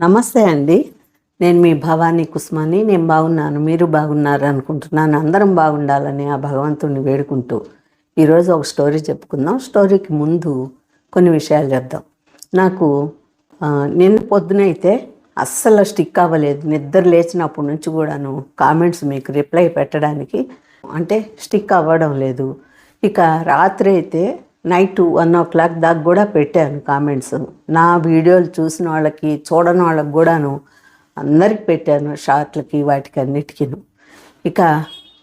నమస్తే అండి. నేను మీ భవానీ కుస్మాని. నేను బాగున్నాను. మీరు బాగున్నారు అనుకుంటున్నాను. అందరం బాగుండాలని ఆ భగవంతుడిని వేడుకుంటూ ఈరోజు ఒక స్టోరీ చెప్పుకుందాం. స్టోరీకి ముందు కొన్ని విషయాలు చెప్దాం. నాకు ఆ, నిన్న పొద్దునైతే అస్సలు స్టిక్ అవ్వలేదు. నిద్ర లేచినప్పటి నుంచి కూడాను కామెంట్స్ మీకు రిప్లై పెట్టడానికి అంటే స్టిక్ అవ్వడం లేదు. ఇక రాత్రి అయితే నైట్ వన్ ఓ క్లాక్ దాకా కూడా పెట్టాను కామెంట్స్. నా వీడియోలు చూసిన వాళ్ళకి చూడని వాళ్ళకి కూడాను అందరికి పెట్టాను షార్ట్లకి వాటికి అన్నిటికీను ఇక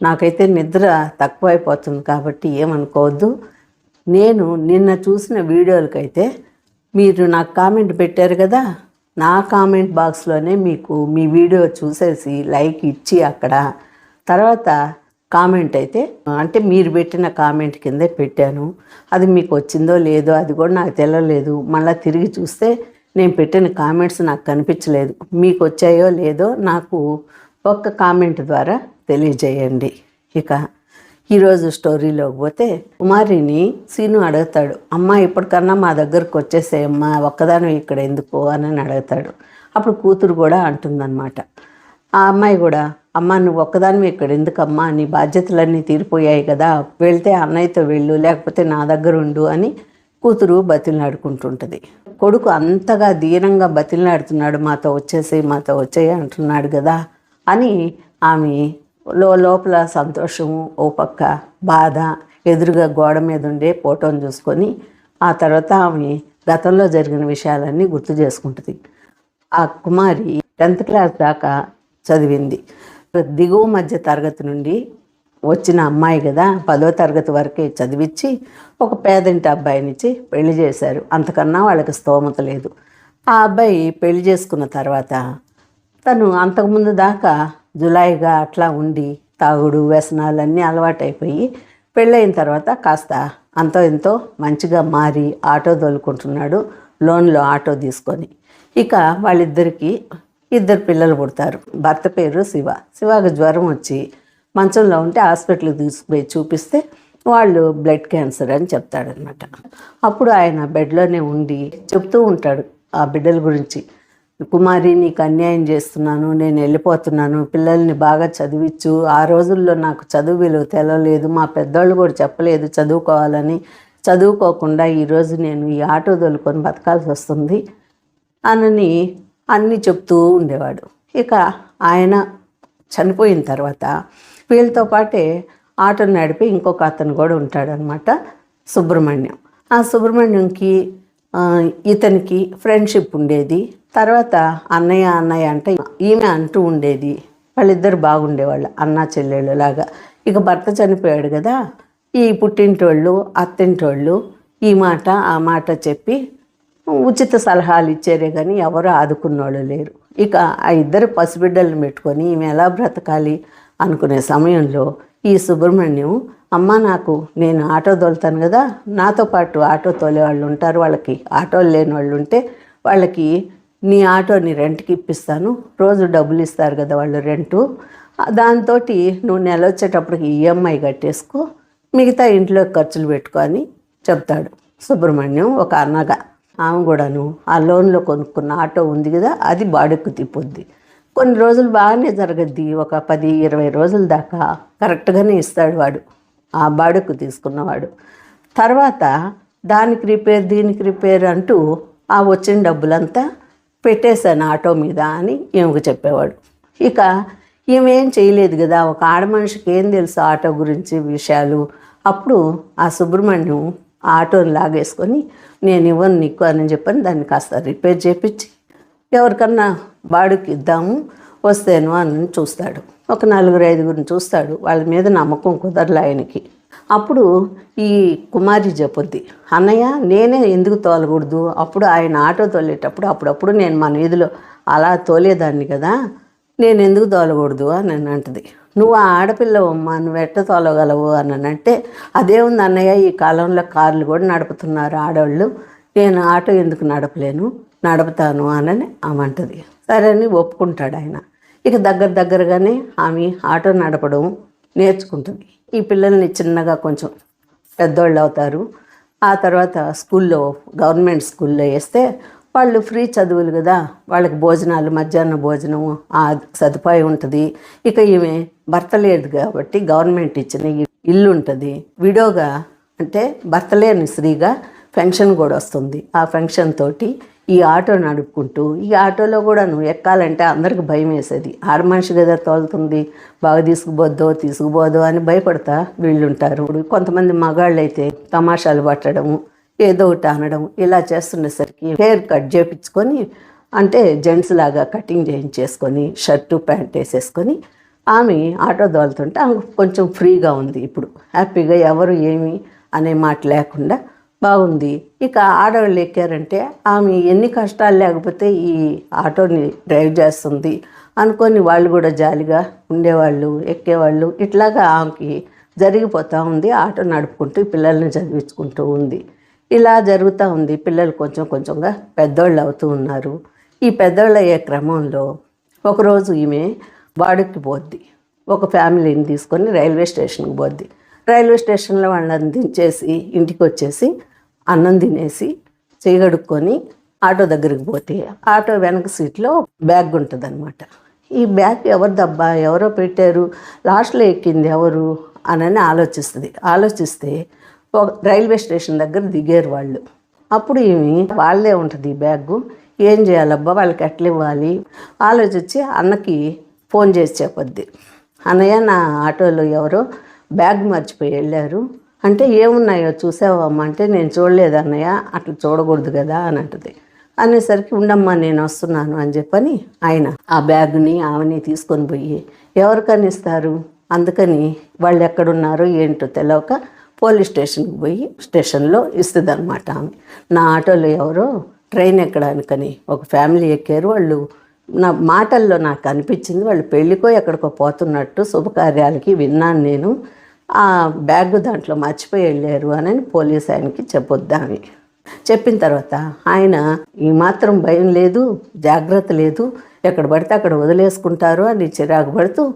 నాకైతే నిద్ర తక్కువైపోతుంది కాబట్టి ఏమనుకోవద్దు. నేను నిన్న చూసిన వీడియోలకైతే మీరు నాకు కామెంట్ పెట్టారు కదా నా కామెంట్ బాక్స్లోనే మీకు మీ వీడియో చూసేసి లైక్ ఇచ్చి అక్కడ. తర్వాత కామెంట్ అయితే అంటే మీరు పెట్టిన కామెంట్ కిందే పెట్టాను. అది మీకు వచ్చిందో లేదో అది కూడా నాకు తెలియలేదు మళ్ళీ తిరిగి చూస్తే నేను పెట్టిన కామెంట్స్ నాకు కనిపించలేదు. మీకు వచ్చాయో లేదో నాకు ఒక్క కామెంట్ ద్వారా తెలియజేయండి. ఇక ఈరోజు స్టోరీలోకి పోతే కుమారిని సీను అడుగుతాడు అమ్మ ఇప్పటికన్నా మా దగ్గరకు వచ్చేసేయమ్మా ఒక్కదాని ఇక్కడ ఎందుకు? అని అడుగుతాడు. అప్పుడు కూతురు కూడా అంటుందన్నమాట. ఆ అమ్మాయి కూడా అమ్మ నువ్వు ఒక్కదానివి ఇక్కడ ఎందుకమ్మా? నీ బాధ్యతలన్నీ తీరిపోయాయి కదా. వెళ్తే అన్నయ్యతో వెళ్ళు లేకపోతే నా దగ్గర ఉండు అని కూతురు బతిలాడుకుంటుంటుంది. కొడుకు అంతగా దీనంగా బతిలాడుతున్నాడు మాతో వచ్చేసి మాతో వచ్చేయి అంటున్నాడు కదా అని ఆమె లో లోపల సంతోషము ఓ పక్క బాధ ఎదురుగా గోడ మీద ఉండే ఫోటోని చూసుకొని ఆ తర్వాత ఆమె గతంలో జరిగిన విషయాలన్నీ గుర్తు చేసుకుంటుంది. ఆ కుమారి టెన్త్ క్లాస్ దాకా చదివింది. దిగువ మధ్య తరగతి నుండి వచ్చిన అమ్మాయి కదా పదో తరగతి వరకే చదివించి ఒక పేదంటి అబ్బాయినిచ్చి పెళ్ళి చేశారు. అంతకన్నా వాళ్ళకి స్తోమత లేదు. ఆ అబ్బాయి పెళ్ళి చేసుకున్న తర్వాత తను అంతకుముందు దాకా జులాయిగా అట్లా ఉండి తాగుడు వ్యసనాలన్నీ అలవాటైపోయి పెళ్ళయిన తర్వాత కాస్త అంతో ఎంతో మంచిగా మారి ఆటో తోలుకుంటున్నాడు లోన్లో ఆటో తీసుకొని. ఇక వాళ్ళిద్దరికీ ఇద్దరు పిల్లలు పుడతారు. భర్త పేరు శివ. శివకు జ్వరం వచ్చి మంచంలో ఉంటే హాస్పిటల్కి తీసుకుపోయి చూపిస్తే వాళ్ళు బ్లడ్ క్యాన్సర్ అని చెప్తాడనమాట అప్పుడు ఆయన బెడ్లోనే ఉండి చెప్తూ ఉంటాడు ఆ బిడ్డల గురించి. కుమారి నీకు అన్యాయం చేస్తున్నాను నేను వెళ్ళిపోతున్నాను పిల్లల్ని బాగా చదివించు. ఆ రోజుల్లో నాకు చదువు విలువ తెలవలేదు మా పెద్దోళ్ళు కూడా చెప్పలేదు చదువుకోవాలని. చదువుకోకుండా ఈరోజు నేను ఈ ఆటో తోలుకొని బతకాల్సి వస్తుంది అనని అన్నీ చెప్తూ ఉండేవాడు. ఇక ఆయన చనిపోయిన తర్వాత వీళ్ళతో పాటే ఆటను నడిపి ఇంకొక అతను కూడా ఉంటాడనమాట సుబ్రహ్మణ్యం. ఆ సుబ్రహ్మణ్యంకి ఇతనికి ఫ్రెండ్షిప్ ఉండేది. తర్వాత అన్నయ్య అన్నయ్య అంటే ఈమె అంటూ ఉండేది. వాళ్ళిద్దరు బాగుండేవాళ్ళు అన్న చెల్లెళ్ళు లాగా. ఇక భర్త చనిపోయాడు కదా ఈ పుట్టింటోళ్ళు అత్తింటోళ్ళు ఈ మాట ఆ మాట చెప్పి ఉచిత సలహాలు ఇచ్చారే కానీ ఎవరు ఆదుకున్నోళ్ళు లేరు. ఇక ఆ ఇద్దరు పసిబిడ్డలను పెట్టుకొని ఈమె ఎలా బ్రతకాలి అనుకునే సమయంలో ఈ సుబ్రహ్మణ్యం అమ్మ నాకు నేను ఆటో తోలుతాను కదా నాతో పాటు ఆటో తోలే వాళ్ళు ఉంటారు వాళ్ళకి ఆటోలు లేని వాళ్ళు ఉంటే వాళ్ళకి నీ ఆటోని రెంట్కి ఇప్పిస్తాను రోజు డబ్బులు ఇస్తారు కదా వాళ్ళు రెంటు దాంతో నువ్వు నెల వచ్చేటప్పటికి ఈఎంఐ కట్టేసుకో మిగతా ఇంట్లో ఖర్చులు పెట్టుకో అని చెప్తాడు సుబ్రహ్మణ్యం ఒక అన్నగా. ఆమె కూడాను ఆ లోన్లో కొనుక్కున్న ఆటో ఉంది కదా అది బాడుక్కు తిప్పుద్ది. కొన్ని రోజులు బాగానే జరగద్ది. ఒక పది ఇరవై రోజుల దాకా కరెక్ట్గానే ఇస్తాడు వాడు. ఆ బాడుక్కు తీసుకున్నవాడు. తర్వాత దానికి రిపేర్ దీనికి రిపేర్ అంటూ ఆ వచ్చిన డబ్బులంతా పెట్టేశాను ఆటో మీద అని ఈమెకు చెప్పేవాడు. ఇక ఈమె ఏం చేయలేదు కదా ఒక ఆడ మనిషికి ఏం తెలుసు ఆటో గురించి విషయాలు? అప్పుడు ఆ సుబ్రహ్మణ్యం ఆటోని లాగేసుకొని నేను ఇవ్వను నీకు అని చెప్పని దాన్ని కాస్త రిపేర్ చేపించి ఎవరికన్నా బాడుకి ఇద్దాము వస్తేను అని చూస్తాడు. ఒక నలుగురు ఐదుగురిని చూస్తాడు. వాళ్ళ మీద నమ్మకం కుదరలే ఆయనకి. అప్పుడు ఈ కుమారి చెప్పుద్ది అన్నయ్య నేనే ఎందుకు తోలకూడదు? అప్పుడు ఆయన ఆటో తోలేటప్పుడు అప్పుడప్పుడు నేను మన వీధిలో అలా తోలేదాన్ని కదా నేను ఎందుకు తోలకూడదు అని అంటది. నువ్వు ఆ ఆడపిల్లవమ్మా నువ్వు ఎట్ట తోలగలవు అని అంటే ఉంది అన్నయ్య ఈ కాలంలో కార్లు కూడా నడుపుతున్నారు ఆడవాళ్ళు నేను ఆటో ఎందుకు నడపలేను? నడుపుతాను అని ఆమె అంటది. సరే అని ఒప్పుకుంటాడు ఆయన. ఇక దగ్గర దగ్గరగానే ఆమె ఆటో నడపడం నేర్చుకుంటుంది. ఈ పిల్లల్ని చిన్నగా కొంచెం పెద్దోళ్ళు అవుతారు. ఆ తర్వాత స్కూల్లో గవర్నమెంట్ స్కూల్లో వేస్తే వాళ్ళు ఫ్రీ చదువులు కదా వాళ్ళకి భోజనాలు మధ్యాహ్న భోజనం ఆ సదుపాయం ఉంటుంది. ఇక ఈమె భర్త లేదు కాబట్టి గవర్నమెంట్ ఇచ్చిన ఇల్లు ఉంటుంది. విడోగా అంటే భర్త లేని స్త్రీగా పెన్షన్ కూడా వస్తుంది. ఆ పెన్షన్ తోటి ఈ ఆటో నడుపుకుంటూ ఈ ఆటోలో కూడా నువ్వు ఎక్కాలంటే అందరికి భయం వేసేది. ఆడ మనిషి కదా తోలుతుంది బాగా తీసుకుపోద్దో తీసుకుపోదో అని భయపడతా వీళ్ళుంటారు. కొంతమంది మగాళ్ళు అయితే తమాషాలు పట్టడము ఏదో ఒకటి అనడం ఇలా చేస్తుండేసరికి హెయిర్ కట్ చేపించుకొని అంటే జెంట్స్ లాగా కటింగ్ చేయించేసుకొని షర్టు ప్యాంట్ వేసేసుకొని ఆమె ఆటో దోలుతుంటే ఆమె కొంచెం ఫ్రీగా ఉంది ఇప్పుడు. హ్యాపీగా ఎవరు ఏమి అనే మాట లేకుండా బాగుంది. ఇక ఆడవాళ్ళు ఎక్కారంటే ఆమె ఎన్ని కష్టాలు లేకపోతే ఈ ఆటోని డ్రైవ్ చేస్తుంది అనుకొని వాళ్ళు కూడా జాలిగా ఉండేవాళ్ళు ఎక్కేవాళ్ళు. ఇట్లాగా ఆమెకి జరిగిపోతూ ఉంది. ఆటో నడుపుకుంటూ పిల్లల్ని చదివించుకుంటూ ఉంది. ఇలా జరుగుతూ ఉంది. పిల్లలు కొంచెం కొంచెంగా పెద్దోళ్ళు అవుతూ ఉన్నారు. ఈ పెద్దోళ్ళు అయ్యే క్రమంలో ఒకరోజు ఈమె వాడుకి పోద్ది. ఒక ఫ్యామిలీని తీసుకొని రైల్వే స్టేషన్కి పోద్ది. రైల్వే స్టేషన్లో వాళ్ళని దించేసి ఇంటికి వచ్చేసి అన్నం తినేసి చేయగడుక్కొని ఆటో దగ్గరికి పోతే ఆటో వెనక సీట్లో బ్యాగ్ ఉంటుంది ఈ బ్యాగ్ ఎవరిదబ్బా? ఎవరో పెట్టారు? లాస్ట్లో ఎక్కింది ఎవరు? అని ఆలోచిస్తుంది. ఆలోచిస్తే రైల్వే స్టేషన్ దగ్గర దిగారు వాళ్ళు. అప్పుడు ఏమి వాళ్ళే ఉంటుంది ఈ బ్యాగ్. ఏం చేయాలబ్బా వాళ్ళకి ఎట్లా ఇవ్వాలి? ఆలోచించి అన్నకి ఫోన్ చేసి చెప్పొద్ది. అన్నయ్య నా ఆటోలో ఎవరో బ్యాగ్ మర్చిపోయి వెళ్ళారు. అంటే ఏమున్నాయో చూసావమ్మా అంటే నేను చూడలేదు అన్నయ్య అట్లా చూడకూడదు కదా అని అంటుంది. అనేసరికి ఉండమ్మా నేను వస్తున్నాను అని చెప్పని ఆయన ఆ బ్యాగ్ని ఆమెని తీసుకొని పోయి ఎవరికని ఇస్తారు? అందుకని వాళ్ళు ఎక్కడున్నారో ఏంటో తెలియక పోలీస్ స్టేషన్కి పోయి స్టేషన్లో ఇస్తుంది అనమాట ఆమె. నా ఆటోలో ఎవరో ట్రైన్ ఎక్కడానికని ఒక ఫ్యామిలీ ఎక్కారు. వాళ్ళు నా మాటల్లో నాకు అనిపించింది. వాళ్ళు పెళ్ళికో ఎక్కడికో పోతున్నట్టు శుభకార్యాలకి విన్నాను నేను. ఆ బ్యాగ్ దాంట్లో మర్చిపోయి వెళ్ళారు అని పోలీస్ ఆయనకి చెప్పొద్దామి చెప్పిన తర్వాత ఆయన ఈ మాత్రం భయం లేదు జాగ్రత్త లేదు ఎక్కడ పడితే అక్కడ వదిలేసుకుంటారు అని చిరాకు పడుతూ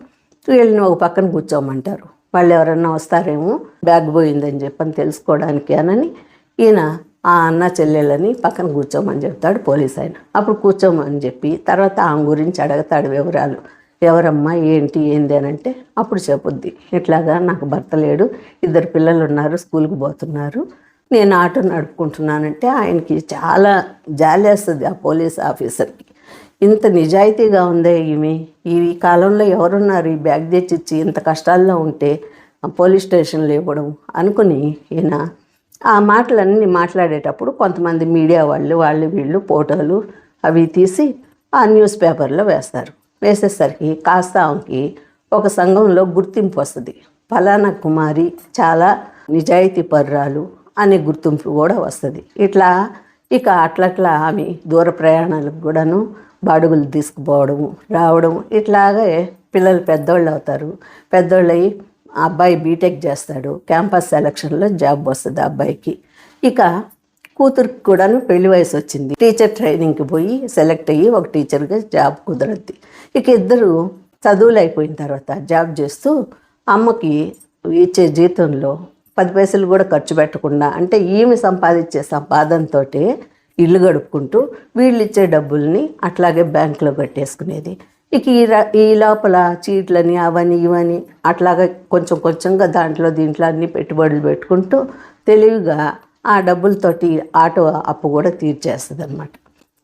వీళ్ళని ఒక పక్కన కూర్చోమంటారు. వాళ్ళు ఎవరన్నా వస్తారేమో బ్యాగ్ పోయిందని చెప్పని తెలుసుకోవడానికి అనని ఈయన ఆ అన్న చెల్లెలని పక్కన కూర్చోమని చెప్తాడు పోలీస్ ఆయన. అప్పుడు కూర్చోమని చెప్పి తర్వాత ఆమె గురించి అడగతాడు వివరాలు. ఎవరమ్మా ఏంటి ఏంది అని అంటే అప్పుడు చెప్పుద్ది. ఇట్లాగా నాకు భర్త లేడు ఇద్దరు పిల్లలు ఉన్నారు స్కూల్కి పోతున్నారు. నేను ఆటో నడుపుకుంటున్నానంటే ఆయనకి చాలా జాలేస్తుంది ఆ పోలీస్ ఆఫీసర్కి. ఇంత నిజాయితీగా ఉందే ఈమె ఈ కాలంలో ఎవరున్నారు ఈ బ్యాగ్ తెచ్చిచ్చి ఇంత కష్టాల్లో ఉంటే పోలీస్ స్టేషన్లు ఇవ్వడం అనుకుని ఈయన ఆ మాటలన్నీ మాట్లాడేటప్పుడు కొంతమంది మీడియా వాళ్ళు వాళ్ళు వీళ్ళు ఫోటోలు అవి తీసి ఆ న్యూస్ పేపర్లో వేస్తారు. వేసేసరికి కాస్త ఆమెకి ఒక సంఘంలో గుర్తింపు వస్తుంది. ఫలానా కుమారి చాలా నిజాయితీ పర్రాలు అనే గుర్తింపు కూడా వస్తుంది. ఇట్లా ఇక అట్లట్లా ఆమె దూర ప్రయాణాలకు కూడాను బాడుగులు తీసుకుపోవడం రావడం ఇట్లాగే పిల్లలు పెద్దోళ్ళు అవుతారు. పెద్దోళ్ళు అయ్యి అబ్బాయి బీటెక్ చేస్తాడు. క్యాంపస్ సెలక్షన్లో జాబ్ వస్తుంది ఆ అబ్బాయికి. ఇక కూతురికి కూడాను పెళ్ళి వయసు వచ్చింది. టీచర్ ట్రైనింగ్కి పోయి సెలెక్ట్ అయ్యి ఒక టీచర్గా జాబ్ కుదరద్ది. ఇక ఇద్దరు చదువులు అయిపోయిన తర్వాత జాబ్ చేస్తూ అమ్మకి ఇచ్చే జీతంలో పది పైసలు కూడా ఖర్చు పెట్టకుండా అంటే ఈమె సంపాదించే సంపాదనతో ఇల్లు గడుపుకుంటూ వీళ్ళు ఇచ్చే డబ్బుల్ని అట్లాగే బ్యాంకులో కట్టేసుకునేది. ఇక ఈ ర- ఈ లోపల చీట్లని అవని ఇవని అట్లాగా కొంచెం కొంచెంగా దాంట్లో దీంట్లో అన్ని పెట్టుబడులు పెట్టుకుంటూ తెలివిగా ఆ డబ్బులతోటి ఆటో అప్పు కూడా తీర్చేస్తుంది అనమాట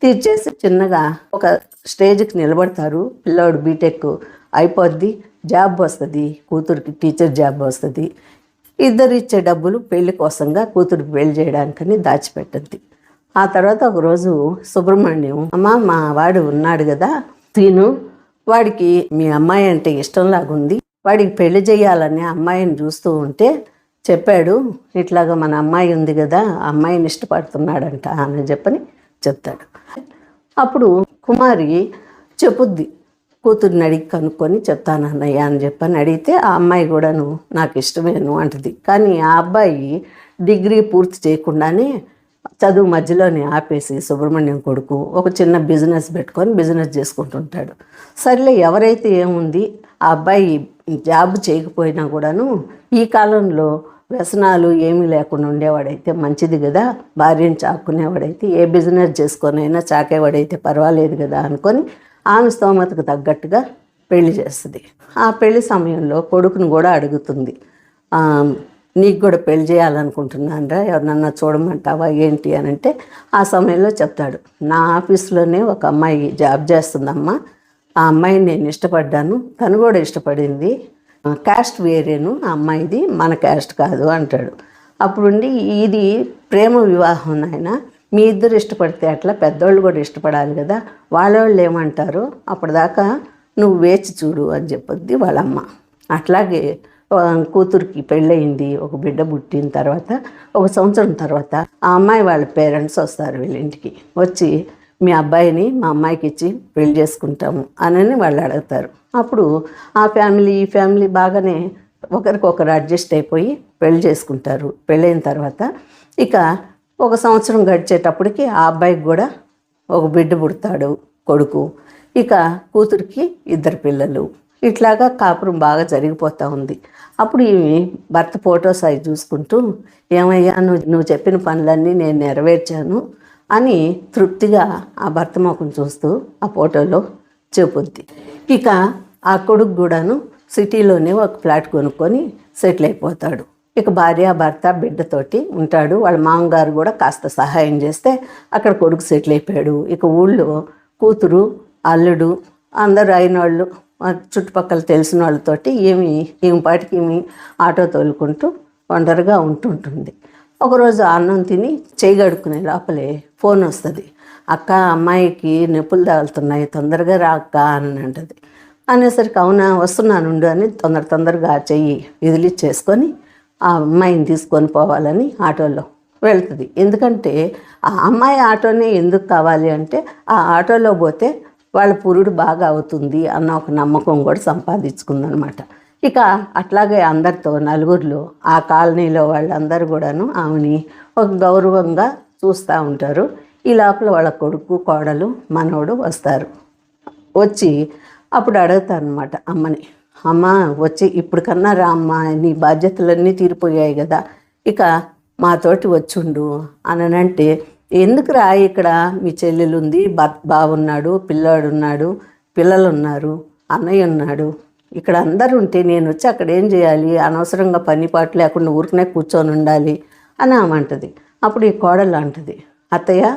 తీర్చేసి చిన్నగా ఒక స్టేజ్కి నిలబడతారు. పిల్లోడు బీటెక్ అయిపోద్ది జాబ్ వస్తుంది కూతురికి టీచర్ జాబ్ వస్తుంది. ఇద్దరు ఇచ్చే డబ్బులు పెళ్ళి కోసంగా కూతురికి పెళ్ళి చేయడానికని దాచిపెట్టద్ది ఆ తర్వాత ఒకరోజు సుబ్రహ్మణ్యం అమ్మ మా వాడు ఉన్నాడు కదా తిను. వాడికి మీ అమ్మాయి అంటే ఇష్టం లాగుంది. వాడికి పెళ్ళి చేయాలని అమ్మాయిని చూస్తూ ఉంటే చెప్పాడు ఇట్లాగా మన అమ్మాయి ఉంది కదా ఆ అమ్మాయిని ఇష్టపడుతున్నాడంట అని చెప్పని చెప్తాడు. అప్పుడు కుమారి చెప్పుద్ది కూతుర్ని అడిగి కనుక్కొని చెప్తాను అన్నయ్య అని చెప్పని అడిగితే ఆ అమ్మాయి కూడాను నాకు ఇష్టమేను అంటది. కానీ ఆ అబ్బాయి డిగ్రీ పూర్తి చేయకుండానే చదువు మధ్యలోనే ఆపేసి సుబ్రహ్మణ్యం కొడుకు ఒక చిన్న బిజినెస్ పెట్టుకొని బిజినెస్ చేసుకుంటుంటాడు. సర్లే ఎవరైతే ఏముంది ఆ అబ్బాయి జాబ్ చేయకపోయినా కూడాను ఈ కాలంలో వ్యసనాలు ఏమీ లేకుండా ఉండేవాడైతే మంచిది కదా భార్యను చాక్కునేవాడైతే ఏ బిజినెస్ చేసుకొనైనా చాకేవాడైతే పర్వాలేదు కదా అనుకొని ఆమె స్తోమతకు తగ్గట్టుగా పెళ్ళి చేస్తుంది. ఆ పెళ్ళి సమయంలో కొడుకును కూడా అడుగుతుంది. నీకు కూడా పెళ్ళి చేయాలనుకుంటున్నానరా ఎవరినన్నా చూడమంటావా ఏంటి అని అంటే ఆ సమయంలో చెప్తాడు. నా ఆఫీస్లోనే ఒక అమ్మాయి జాబ్ చేస్తుందమ్మా. ఆ అమ్మాయిని నేను ఇష్టపడ్డాను. తను కూడా ఇష్టపడింది. క్యాస్ట్ వేరేను ఆ అమ్మాయిది మన క్యాస్ట్ కాదు అంటాడు. అప్పుడుండి ఇది ప్రేమ వివాహం నాయన. మీ ఇద్దరు ఇష్టపడితే అట్లా పెద్దోళ్ళు కూడా ఇష్టపడాలి కదా. వాళ్ళోళ్ళు ఏమంటారు? అప్పటిదాకా నువ్వు వేచి చూడు అని చెప్పొద్ది వాళ్ళమ్మ. అట్లాగే కూతురికి పెళ్ళయింది ఒక బిడ్డ పుట్టిన తర్వాత ఒక సంవత్సరం తర్వాత ఆ అమ్మాయి వాళ్ళ పేరెంట్స్ వస్తారు వీళ్ళ ఇంటికి. వచ్చి మీ అబ్బాయిని మా అమ్మాయికి ఇచ్చి పెళ్ళి చేసుకుంటాము అని వాళ్ళు అడుగుతారు. అప్పుడు ఆ ఫ్యామిలీ ఈ ఫ్యామిలీ బాగానే ఒకరికొకరు అడ్జస్ట్ అయిపోయి పెళ్ళి చేసుకుంటారు. పెళ్ళైన తర్వాత ఇక ఒక సంవత్సరం గడిచేటప్పటికి ఆ అబ్బాయికి కూడా ఒక బిడ్డ పుడతాడు కొడుకు. ఇక కూతురికి ఇద్దరు పిల్లలు. ఇట్లాగా కాపురం బాగా జరిగిపోతూ ఉంది. అప్పుడు ఈమె భర్త ఫోటోస్ అవి చూసుకుంటూ ఏమయ్యా నువ్వు నువ్వు చెప్పిన పనులన్నీ నేను నెరవేర్చాను అని తృప్తిగా ఆ భర్త మొఖం చూస్తూ ఆ ఫోటోలో చెప్పుద్ది ఇక ఆ కొడుకు కూడాను సిటీలోనే ఒక ఫ్లాట్ కొనుక్కొని సెటిల్ అయిపోతాడు. ఇక భార్య భర్త బిడ్డతోటి ఉంటాడు. వాళ్ళ మామగారు కూడా కాస్త సహాయం చేస్తే అక్కడ కొడుకు సెటిల్ అయిపోయాడు. ఇక ఊళ్ళో కూతురు అల్లుడు అందరు అయిన వాళ్ళు చుట్టుపక్కల తెలిసిన వాళ్ళతోటి ఏమి ఏమి పాటికి ఏమి ఆటో తోలుకుంటూ ఒంటరిగా ఉంటుంటుంది. ఒకరోజు అన్నం తిని చేయగడుకునే గడుక్కునే లోపలే ఫోన్ వస్తుంది. అక్క అమ్మాయికి నొప్పులు తగులుతున్నాయి తొందరగా రా అక్క అని అంటది. అనేసరికి అవునా వస్తున్నాను అని తొందర తొందరగా చెయ్యి చెయ్యి విదిలిచ్చేసుకొని ఆ అమ్మాయిని తీసుకొని పోవాలని ఆటోలో వెళ్తుంది. ఎందుకంటే ఆ అమ్మాయి ఆటోనే ఎందుకు కావాలి అంటే ఆ ఆటోలో పోతే వాళ్ళ పురుడు బాగా అవుతుంది అన్న ఒక నమ్మకం కూడా సంపాదించుకుందనమాట. ఇక అట్లాగే అందరితో నలుగురిలో ఆ కాలనీలో వాళ్ళందరూ కూడాను ఆమెని ఒక గౌరవంగా చూస్తూ ఉంటారు. ఈ లోపల వాళ్ళ కొడుకు కోడలు మనవడు వస్తారు. వచ్చి అప్పుడు అడుగుతాను అనమాట అమ్మని. అమ్మ వచ్చి ఇప్పుడు కన్నా రా అమ్మ నీ బాధ్యతలన్నీ తీరిపోయాయి కదా ఇక మాతోటి వచ్చుండు అని ఎందుకురా ఎందుకు రా ఇక్కడ? మీ చెల్లెలు ఉంది బావున్నాడు పిల్లాడు ఉన్నాడు పిల్లలు ఉన్నారు అన్నయ్య ఉన్నాడు. ఇక్కడ అందరూ ఉంటే నేను వచ్చి అక్కడ ఏం చేయాలి? అనవసరంగా పని పాటు లేకుండా ఊరికనే కూర్చొని ఉండాలి అని ఆమె అప్పుడు ఈ కోడలు అంటది అత్తయ్య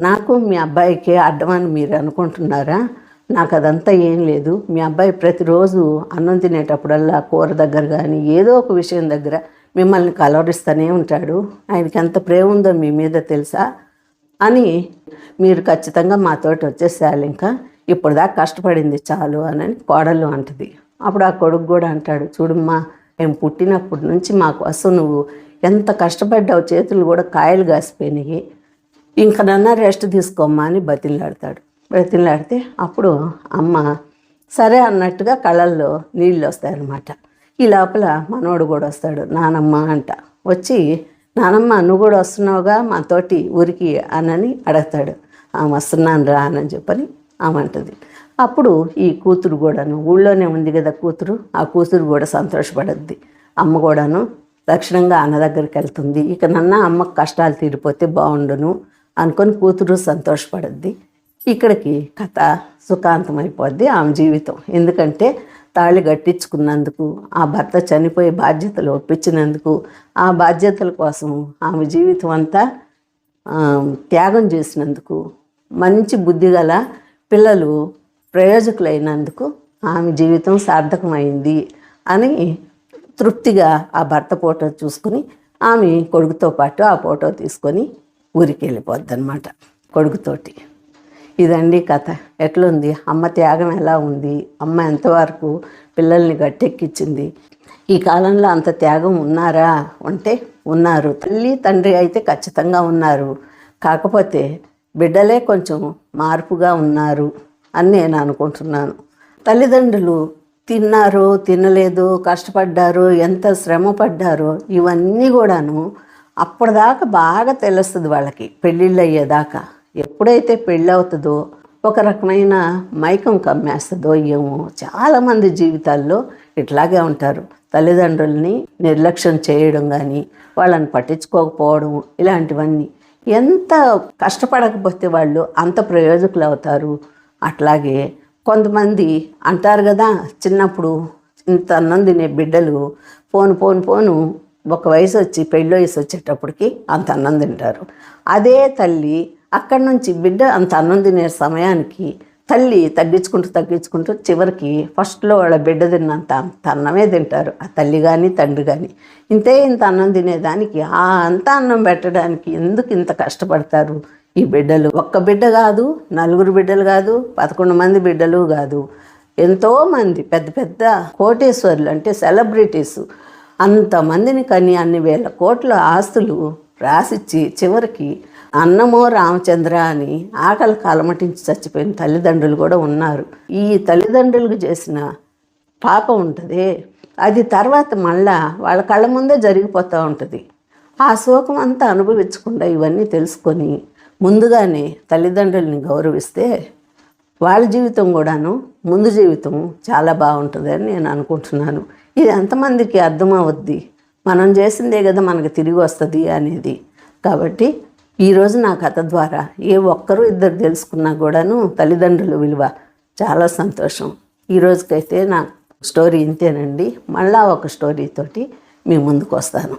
నాకు మీ అబ్బాయికి అడ్డమని మీరు అనుకుంటున్నారా? నాకు అదంతా ఏం లేదు. మీ అబ్బాయి ప్రతిరోజు అన్నం తినేటప్పుడల్లా కూర దగ్గర కానీ ఏదో ఒక విషయం దగ్గర మిమ్మల్ని కలవరిస్తూనే ఉంటాడు. ఆయనకి ఎంత ప్రేమ ఉందో మీ మీద తెలుసా? అని మీరు ఖచ్చితంగా మాతోటి వచ్చేసేయాలి ఇంకా. ఇప్పుడు దాకా కష్టపడింది చాలు అని కోడలు అంటది. అప్పుడు ఆ కొడుకు కూడా అంటాడు చూడమ్మా మేము పుట్టినప్పటి నుంచి మాకు అసలు నువ్వు ఎంత కష్టపడ్డావు చేతులు కూడా కాయలు కాసిపోయినాయి. ఇంకా నన్న రెస్ట్ తీసుకోమ్మా అని బతిలాడతాడు. బతిలాడితే అప్పుడు అమ్మ సరే అన్నట్టుగా కళ్ళల్లో నీళ్ళు వస్తాయన్నమాట. ఈ లోపల మనోడు కూడా వస్తాడు నానమ్మ అంట. వచ్చి నానమ్మ నువ్వు కూడా వస్తున్నావుగా మాతోటి ఊరికి అనని అడుగుతాడు. ఆమె వస్తున్నాను రా అని చెప్పని ఆమె అంటుంది. అప్పుడు ఈ కూతురు కూడాను ఊళ్ళోనే ఉంది కదా కూతురు ఆ కూతురు కూడా సంతోషపడద్ది. అమ్మ కూడాను దక్షిణంగా అన్న దగ్గరికి వెళ్తుంది. ఇక నన్న అమ్మకు కష్టాలు తీరిపోతే బాగుండును అనుకొని కూతురు సంతోషపడద్ది. ఇక్కడికి కథ సుఖాంతమైపోద్ది ఆమె జీవితం. ఎందుకంటే తాళి కట్టించుకున్నందుకు ఆ భర్త చనిపోయే బాధ్యతలు ఒప్పించినందుకు ఆ బాధ్యతల కోసం ఆమె జీవితం అంతా త్యాగం చేసినందుకు మంచి బుద్ధి గల పిల్లలు ప్రయోజకులైనందుకు ఆమె జీవితం సార్థకమైంది అని తృప్తిగా ఆ భర్త ఫోటో చూసుకుని ఆమె కొడుకుతో పాటు ఆ ఫోటో తీసుకొని ఊరికి వెళ్ళిపోద్ది అనమాట కొడుకుతోటి. ఇదండి కథ. ఎట్లుంది? అమ్మ త్యాగం ఎలా ఉంది? అమ్మ ఎంతవరకు పిల్లల్ని గట్టెక్కించింది ఈ కాలంలో అంత త్యాగం ఉన్నారా? అంటే ఉన్నారు. తల్లి తండ్రి అయితే ఖచ్చితంగా ఉన్నారు. కాకపోతే బిడ్డలే కొంచెం మార్పుగా ఉన్నారు అని నేను అనుకుంటున్నాను. తల్లిదండ్రులు తిన్నారు తినలేదు కష్టపడ్డారు ఎంత శ్రమ పడ్డారో ఇవన్నీ కూడాను అప్పటిదాకా బాగా తెలుస్తుంది వాళ్ళకి. పెళ్ళిళ్ళు అయ్యేదాకా ఎప్పుడైతే పెళ్ళి అవుతుందో ఒక రకమైన మైకం కమ్మేస్తుందో ఏమో చాలామంది జీవితాల్లో ఇట్లాగే ఉంటారు. తల్లిదండ్రుల్ని నిర్లక్ష్యం చేయడం కానీ వాళ్ళని పట్టించుకోకపోవడం ఇలాంటివన్నీ. ఎంత కష్టపడకపోతే వాళ్ళు అంత ప్రయోజకులు అవుతారు అట్లాగే కొంతమంది అంటారు కదా చిన్నప్పుడు ఇంత అన్నం తినే బిడ్డలు పోను పోను పోను ఒక వయసు వచ్చి పెళ్ళి వయసు వచ్చేటప్పటికి అంత అన్నం తింటారు. అదే తల్లి అక్కడి నుంచి బిడ్డ అంత అన్నం తినే సమయానికి తల్లి తగ్గించుకుంటూ తగ్గించుకుంటూ చివరికి ఫస్ట్లో వాళ్ళ బిడ్డ తిన్నంత అంత అన్నమే తింటారు. ఆ తల్లి కానీ తండ్రి కానీ ఇంతే ఇంత అన్నం తినేదానికి ఆ అంత అన్నం పెట్టడానికి ఎందుకు ఇంత కష్టపడతారు ఈ బిడ్డలు? ఒక్క బిడ్డ కాదు నలుగురు బిడ్డలు కాదు పదకొండు మంది బిడ్డలు కాదు. ఎంతోమంది పెద్ద పెద్ద కోటేశ్వర్లు అంటే సెలబ్రిటీస్ అంతమందిని కని అన్ని వేల కోట్ల ఆస్తులు రాసిచ్చి చివరికి అన్నమో రామచంద్ర అని ఆకలి కాలమటించి చచ్చిపోయిన తల్లిదండ్రులు కూడా ఉన్నారు. ఈ తల్లిదండ్రులకు చేసిన పాపం ఉంటుంది. అది తర్వాత మళ్ళా వాళ్ళ కళ్ళ ముందే జరిగిపోతూ ఉంటుంది. ఆ శోకం అంతా అనుభవించకుండా ఇవన్నీ తెలుసుకొని ముందుగానే తల్లిదండ్రుల్ని గౌరవిస్తే వాళ్ళ జీవితం కూడాను ముందు జీవితం చాలా బాగుంటుందని నేను అనుకుంటున్నాను. ఇది ఎంతమందికి అర్థమవుద్ది? మనం చేసిందే కదా మనకు తిరిగి వస్తుంది అనేది. కాబట్టి ఈరోజు నా కథ ద్వారా ఏ ఒక్కరూ ఇద్దరు తెలుసుకున్నా కూడాను తల్లిదండ్రుల విలువ చాలా సంతోషం. ఈ రోజుకైతే నా స్టోరీ ఇంతేనండి. మళ్ళా ఒక స్టోరీతోటి మీ ముందుకు వస్తాను.